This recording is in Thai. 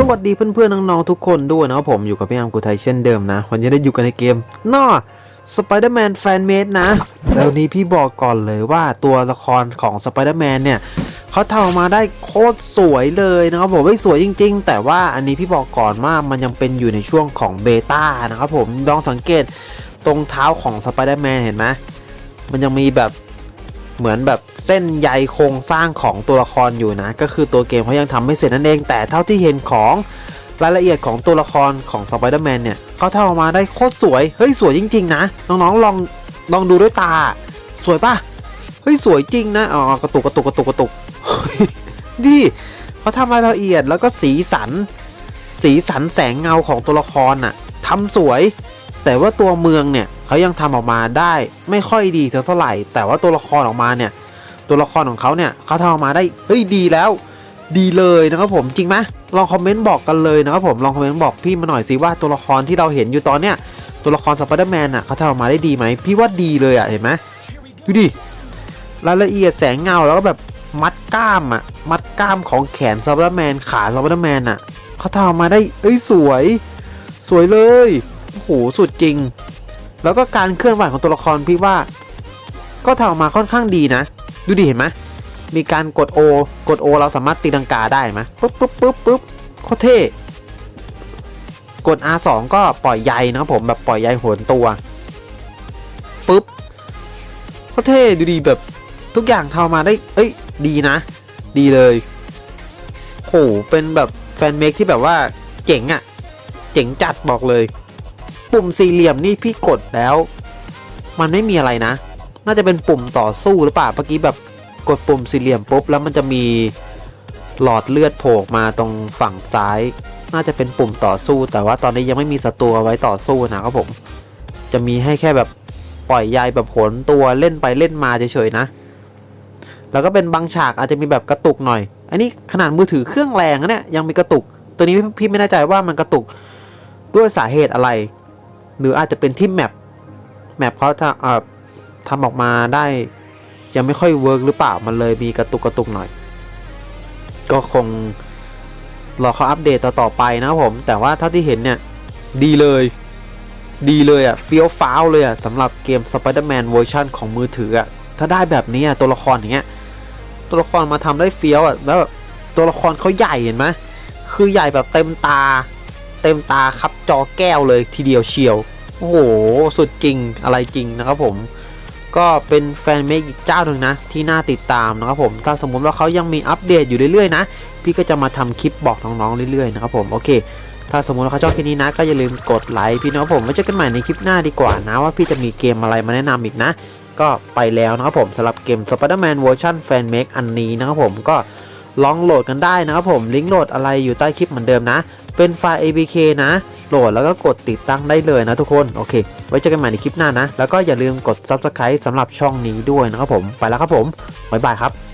สวัสดีเพื่อนๆน้องๆทุกคนด้วยนะผมอยู่กับพี่อามกุไทยเช่นเดิมนะ วันนี้ได้อยู่กันในเกมน่อ Spider-Man Fan Made นะแล้วนี้พี่บอกก่อนเลยว่าตัวละครของ Spider-Man เนี่ยเขาทำออกมาได้โคตรสวยเลยนะครับผมไม่สวยจริง ๆ แต่ว่าอันนี้พี่บอกก่อนว่ามันยังเป็นอยู่ในช่วงของเบต้านะครับผมลองสังเกตตรงเท้าของ Spider-Man เห็นไหมมันยังมีแบบ เหมือนแบบเส้นใยโครงสร้างของตัวละครอยู่นะ ก็คือตัวเกมเขายังทำไม่เสร็จนั่นเอง แต่เท่าที่เห็นของรายละเอียดของตัวละครของ Spider-Man เนี่ยเขาทำออกมาได้โคตรสวย เฮ้ย สวยจริง ๆ นะ น้องๆลองลองดูด้วยตา สวยป่ะเฮ้ย สวยจริงนะ อ๋อกระตุกกระตุกกระตุกกระตุกดีเขาทำรายละเอียดแล้วก็สีสัน สีสันแสงเงาของตัวละครน่ะทำสวย แต่ว่าตัวเมืองเนี่ย เขายังทำออกมาได้ไม่ค่อยดีเท่าไหร่ แต่ว่าตัวละครออกมาเนี่ย ตัวละครของเขาเนี่ยเขาทำออกมาได้เฮ้ยดีแล้ว ดีเลยนะครับผมจริงไหมลองคอมเมนต์บอกกันเลยนะครับผมลองคอมเมนต์บอกพี่มาหน่อยสิว่าตัวละครที่เราเห็นอยู่ตอนเนี้ยตัวละครสไปเดอร์แมนอะเขาทำออกมาได้ดีไหมพี่ว่าดีเลยอะเห็นไหมดูดิรายละเอียดแสงเงาแล้วก็แบบมัดกล้ามอะมัดกล้ามของแขนสไปเดอร์แมนขาสไปเดอร์แมนอะเขาทำออกมาได้เอ้ยสวย สวยเลยโอ้โหสุดจริง แล้วก็การเคลื่อนไหวของตัวละครพี่ว่า ก็ทำออกมาค่อนข้างดีนะ ดูดิเห็นไหมมีการกด O กด O เราสามารถตีลังกาได้ไหมปุ๊บปุ๊บปุ๊บปุ๊บโคตรเท่กด R2 ก็ปล่อยใยนะครับผมแบบปล่อยใยโหนตัวปุ๊บโคตรเท่ดูดีแบบทุกอย่างทำมาได้ เอ้ย ดีนะ ดีเลยโหเป็นแบบแฟนเมคที่แบบว่าเจ๋งอะ่ะ เจ๋งจัดบอกเลย ปุ่มสี่เหลี่ยมนี่พี่กดแล้ว มันไม่มีอะไรนะ น่าจะเป็นปุ่มต่อสู้หรือเปล่าเมื่อกี้แบบกดปุ่มสี่เหลี่ยมปุ๊บแล้วมันจะมีหลอดเลือดโผล่มาตรงฝั่งซ้าย น่าจะเป็นปุ่มต่อสู้ แต่ว่าตอนนี้ยังไม่มีศัตรูไว้ต่อสู้นะครับผม จะมีให้แค่แบบปล่อยยายแบบโหนตัวเล่นไปเล่นมาเฉยๆนะ แล้วก็เป็นบางฉากอาจจะมีแบบกระตุกหน่อย อันนี้ขนาดมือถือเครื่องแรงนะเนี่ยยังมีกระตุก ตัวนี้พี่ไม่แน่ใจว่ามันกระตุกด้วยสาเหตุอะไร หรืออาจจะเป็นที่แมปแมปเขาทำเอ่อทำออกมาได้ยังไม่ค่อยเวิร์กหรือเปล่ามันเลยมีกระตุกกระตุกหน่อย ก็คงรอเขาอัปเดตต่อๆไปนะผม แต่ว่าเท่าที่เห็นเนี่ย ดีเลย ดีเลยอะ่ะเฟี้ยวฟ้าวเลยอะ่ะสำหรับเกม Spider-Man เวอร์ชันของมือถืออะ่ะถ้าได้แบบนี้อะตัวละครอย่างเงี้ยตัวละครมาทำได้เฟี้ยวอะ่ะแล้วตัวละครเขาใหญ่เห็นไหมคือใหญ่แบบเต็มตา เต็มตาครับจอแก้วเลยทีเดียวเชียว โอ้โห สุดจริงอะไรจริงนะครับผม ก็เป็นแฟนเมกอีกเจ้าหนึ่งนะ ที่น่าติดตามนะครับผมถ้าสมมติว่าเขายังมีอัปเดตอยู่เรื่อยๆนะ พี่ก็จะมาทำคลิปบอกน้องๆเรื่อยๆนะครับผมโอเค ถ้าสมมติว่าเขาชอบคลิปนี้นะก็อย่าลืมกดไลค์พี่นะครับผมไว้เจอกันใหม่ในคลิปหน้าดีกว่านะ ว่าพี่จะมีเกมอะไรมาแนะนำอีกนะ ก็ไปแล้วนะครับผมสำหรับเกม Spider-Man เวอร์ชันแฟนเมกอันนี้นะครับผมก็ลองโหลดกันได้นะครับผมลิงก์โหลดอะไรอยู่ใต้คลิปเหมือนเดิมนะ เป็นไฟล์ APK นะ โหลดแล้วก็กดติดตั้งได้เลยนะทุกคนโอเค ไว้เจอกันใหม่ในคลิปหน้านะ แล้วก็อย่าลืมกด Subscribe สำหรับช่องนี้ด้วยนะครับผมไปแล้วครับผมบ๊ายบายครับ